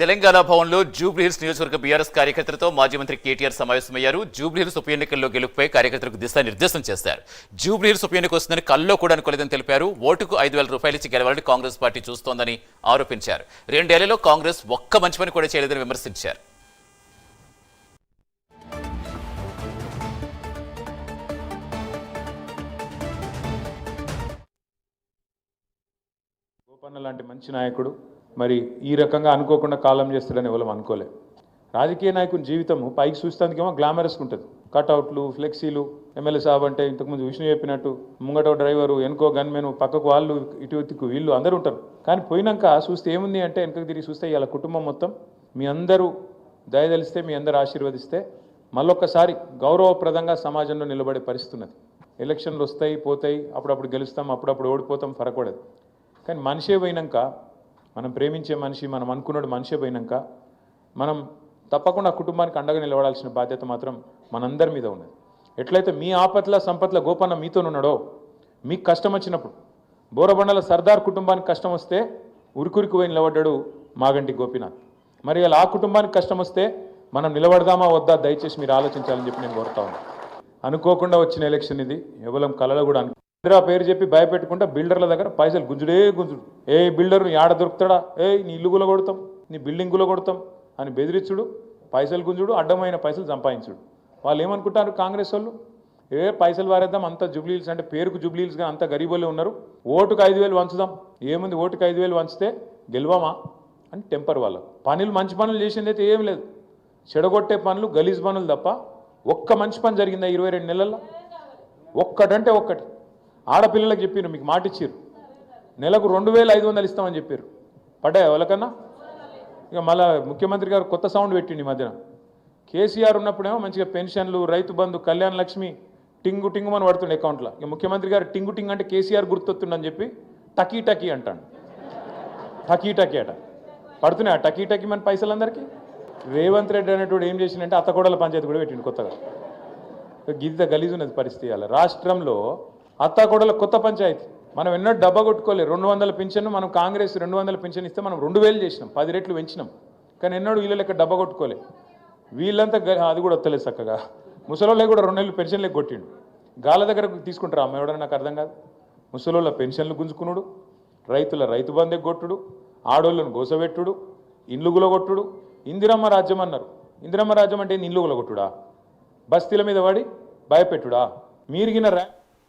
తెలంగాణ భవన్లో జూబ్లీహిల్స్ నియోజకవర్గ బీఆర్ఎస్ కార్యకర్తలతో మాజీ మంత్రి కేటీఆర్ సమావేశమయ్యారు. జూబ్లీహిల్స్ ఉప ఎన్నికల్లో గెలుపుపై కార్యకర్తలకు దిశానిర్దేశం చేశారు. జూబ్లీహిల్స్ ఉప ఎన్నిక వస్తుందని కల్లో కూడా అనుకోలేదని తెలిపారు. ఓటుకు ఐదు వేల రూపాయలు ఇచ్చి గెలవాలని కాంగ్రెస్ పార్టీ చూస్తోందని ఆరోపించారు. రెండేళ్ళలో కాంగ్రెస్ ఒక్క మంచి పని కూడా చేయలేదని విమర్శించారు. గోపన్న లాంటి మంచి నాయకుడు మరి ఈ రకంగా అనుకోకుండా కాలం చేస్తాడని ఎవరు అనుకోలే. రాజకీయ నాయకుని జీవితము పైకి చూస్తానికేమో గ్లామరస్గా ఉంటుంది. కట్అవుట్లు ఫ్లెక్సీలు ఎమ్మెల్యే సాబ్ అంటే ఇంతకుముందు విష్ణు చెప్పినట్టు ముంగట డ్రైవరు వెనుకో గన్మెన్ పక్కకు వాళ్ళు ఇటు ఇటుకు వీళ్ళు అందరూ ఉంటారు. కానీ పోయినాక చూస్తే ఏముంది అంటే వెనకకు తిరిగి చూస్తే ఇలా కుటుంబం మొత్తం మీ అందరూ దయదలిస్తే మీ అందరూ ఆశీర్వదిస్తే మళ్ళొక్కసారి గౌరవప్రదంగా సమాజంలో నిలబడే పరిస్థితి ఉన్నది. ఎలక్షన్లు వస్తాయి పోతాయి అప్పుడప్పుడు గెలుస్తాం అప్పుడప్పుడు ఓడిపోతాం ఫరకూడదు కానీ మనిషే పోయినాక మనం ప్రేమించే మనిషి మనం అనుకున్నాడు మనిషే పోయినాక మనం తప్పకుండా ఆ కుటుంబానికి అండగా నిలబడాల్సిన బాధ్యత మాత్రం మనందరి మీద ఉన్నది. ఎట్లయితే మీ ఆపత్ల సంపత్ల గోపన్న మీతోనున్నాడో మీకు కష్టం వచ్చినప్పుడు బోరబండల సర్దార్ కుటుంబానికి కష్టం వస్తే ఉరికురికి పోయి నిలబడ్డాడు మాగంటి గోపీనాథ్. మరి ఇలా ఆ కుటుంబానికి కష్టం వస్తే మనం నిలబడదామా వద్దా దయచేసి మీరు ఆలోచించాలని చెప్పి నేను కోరుతా ఉన్నాను అనుకోకుండా వచ్చిన ఎలక్షన్ ఇది. ఎవలం కళలో కూడా అను ఇందిరా పేరు చెప్పి భయపెట్టుకుంటా బిల్డర్ల దగ్గర పైసలు గుంజుడే గుంజుడు. ఏ బిల్డర్ యాడ దొరుకుతాడా? ఏ నీ ఇల్లు గుల కొడతాం నీ బిల్డింగ్ గుల కొడతాం అని బెదిరించుడు పైసలు గుంజుడు అడ్డమైన పైసలు సంపాదించుడు. వాళ్ళు ఏమనుకుంటారు కాంగ్రెస్ వాళ్ళు? ఏ పైసలు వారేద్దాం అంత జుబ్లీల్స్ అంటే పేరుకు జుబ్లీల్స్గా అంత గరీబులే ఉన్నారు. ఓటుకు ఐదు వేలు వంచుదాం. ఏముంది ఓటుకు ఐదు వేలు వంచితే గెలవమా? అని టెంపర్ వాళ్ళు పనులు మంచి పనులు చేసింది అయితే ఏం లేదు. చెడగొట్టే పనులు గలీజ్ పనులు తప్ప ఒక్క మంచి పని జరిగిందా ఇరవై రెండు నెలల్లో? ఒక్కటంటే ఒక్కటి. ఆడపిల్లలకు చెప్పారు మీకు మాట ఇచ్చారు నెలకు రెండు వేల ఐదు వందలు ఇస్తామని చెప్పారు పడ్డాయా వాళ్ళకన్నా? ఇక మళ్ళా ముఖ్యమంత్రి గారు కొత్త సౌండ్ పెట్టిండి ఈ మధ్యన. కేసీఆర్ ఉన్నప్పుడేమో మంచిగా పెన్షన్లు రైతు బంధు కళ్యాణ్ లక్ష్మి టింగు టింగు అని పడుతుండే అకౌంట్లో. ఇక ముఖ్యమంత్రి గారు టింగు టింగ్ అంటే కేసీఆర్ గుర్తొస్తుండని చెప్పి టకీ టకీ అంటాడు. టకీ టకీ అట. పడుతున్నాయి ఆ టకీ టకీ మన పైసలు అందరికీ? రేవంత్ రెడ్డి అనేటువంటి ఏం చేసిందంటే అత్తకోడల పంచాయతీ కూడా పెట్టిండు కొత్తగా. గిద్ద గలీజు ఉన్నది పరిస్థితి అలా రాష్ట్రంలో అత్తాకోడల కొత్త పంచాయతీ. మనం ఎన్నో డబ్బా కొట్టుకోలే. రెండు వందల పింఛన్ మనం కాంగ్రెస్ రెండు వందల పింఛన్ ఇస్తే మనం రెండు వేలు చేసినాం. పది రెట్లు పెంచినాం. కానీ ఎన్నడూ వీళ్ళ లెక్క డబ్బా కొట్టుకోలే. వీళ్ళంతా గ- అది కూడా వస్తలేదు చక్కగా. ముసలోళ్ళే కూడా రెండు నెలలు పెన్షన్లే కొట్టిండు. గాల దగ్గర తీసుకుంటారు అమ్మ? ఎవడని నాకు అర్థం కాదు. ముసలోళ్ళ పెన్షన్లు గుంజుకునుడు. రైతుల రైతు బంధె కొట్టుడు. ఆడోళ్ళను గోసబెట్టుడు. ఇండ్లు గులగొట్టుడు. ఇందిరమ్మ రాజ్యం అన్నారు. ఇందిరమ్మ రాజ్యం అంటే ఏంది ఇండ్లు గులగొట్టుడా? బస్తీల మీద పడి భయపెట్టుడా? మీరిగిన ర్యాంక్